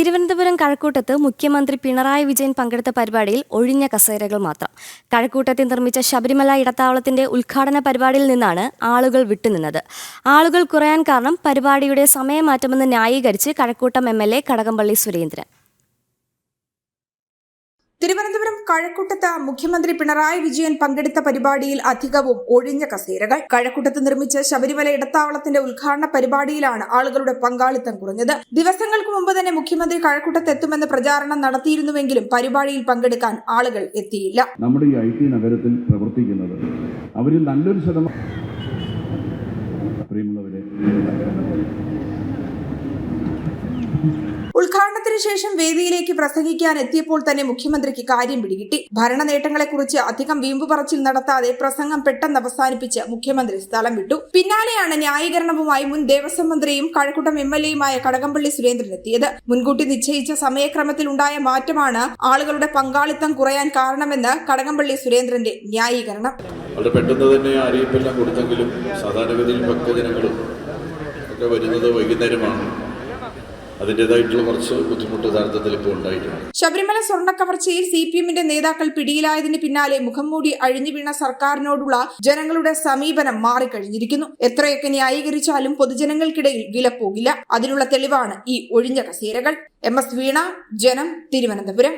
തിരുവനന്തപുരം കഴക്കൂട്ടത്ത് മുഖ്യമന്ത്രി പിണറായി വിജയൻ പങ്കെടുത്ത പരിപാടിയിൽ ഒഴിഞ്ഞ കസേരകൾ മാത്രം. കഴക്കൂട്ടത്തിൽ നിർമ്മിച്ച ശബരിമല ഇടത്താവളത്തിന്റെ ഉദ്ഘാടന പരിപാടിയിൽ നിന്നാണ് ആളുകൾ വിട്ടുനിന്നത്. ആളുകൾ കുറയാൻ കാരണം പരിപാടിയുടെ സമയമാറ്റമെന്ന് ന്യായീകരിച്ച് Kazhakkoottam M L A Kadakampally Surendran. Thiruvananthapuram കഴക്കൂട്ടത്ത് മുഖ്യമന്ത്രി പിണറായി വിജയൻ പങ്കെടുത്ത പരിപാടിയിൽ അധികവും ഒഴിഞ്ഞ കസേരകൾ. കഴക്കൂട്ടത്ത് നിർമ്മിച്ച ശബരിമല ഇടത്താവളത്തിന്റെ ഉദ്ഘാടന പരിപാടിയിലാണ് ആളുകളുടെ പങ്കാളിത്തം കുറഞ്ഞത്. ദിവസങ്ങൾക്ക് മുമ്പ് തന്നെ മുഖ്യമന്ത്രി കഴക്കൂട്ടത്ത് എത്തുമെന്ന് പ്രചാരണം നടത്തിയിരുന്നുവെങ്കിലും പരിപാടിയിൽ പങ്കെടുക്കാൻ ആളുകൾ എത്തിയില്ല. നമ്മുടെ ഈ ഐ ടി നഗരത്തിൽ പ്രവർത്തിക്കുന്നത് അവരിൽ നല്ലൊരു ശതമാനം ഉദ്ഘാടനത്തിന് ശേഷം വേദിയിലേക്ക് പ്രസംഗിക്കാൻ എത്തിയപ്പോൾ തന്നെ മുഖ്യമന്ത്രിക്ക് കാര്യം പിടികിട്ടി. ഭരണ നേട്ടങ്ങളെക്കുറിച്ച് അധികം വീമ്പു പറച്ചിൽ നടത്താതെ പ്രസംഗം പെട്ടെന്ന് അവസാനിപ്പിച്ച് മുഖ്യമന്ത്രി സ്ഥലം വിട്ടു. പിന്നാലെയാണ് ന്യായീകരണവുമായി മുൻ ദേവസ്വം മന്ത്രിയും കഴക്കൂട്ടം എം എൽ എയുമായ കടകംപള്ളി സുരേന്ദ്രൻ എത്തിയത് മുൻകൂട്ടി നിശ്ചയിച്ച സമയക്രമത്തിൽ ഉണ്ടായ മാറ്റമാണ് ആളുകളുടെ പങ്കാളിത്തം കുറയാൻ കാരണമെന്ന് കടകംപള്ളി സുരേന്ദ്രന്റെ ന്യായീകരണം. വളരെ പെട്ടെന്ന് തന്നെ അറിയിപ്പെല്ലാം കൊടുത്തെങ്കിലും സാധാരണഗതിയിൽ ഭക്തജനങ്ങളും ഒക്കെ വരുന്നത് വൈകുന്നേരമാണ്. അതിന്റെതായിട്ടുള്ള കുറച്ച് ബുദ്ധിമുട്ട് യഥാർത്ഥത്തിൽ ഇപ്പോൾ ഉണ്ടായിട്ടുണ്ട്. ശബരിമല സ്വർണ കവർച്ചയിൽ സി പി എമ്മിന്റെ നേതാക്കൾ പിടിയിലായതിന് പിന്നാലെ മുഖം മൂടി അഴിഞ്ഞു വീണ സർക്കാരിനോടുള്ള ജനങ്ങളുടെ സമീപനം മാറിക്കഴിഞ്ഞിരിക്കുന്നു. എത്രയൊക്കെ ന്യായീകരിച്ചാലും പൊതുജനങ്ങൾക്കിടയിൽ വില പോകില്ല. അതിനുള്ള തെളിവാണ് ഈ ഒഴിഞ്ഞ കസേരകൾ. എം എസ് വീണ ജനം തിരുവനന്തപുരം.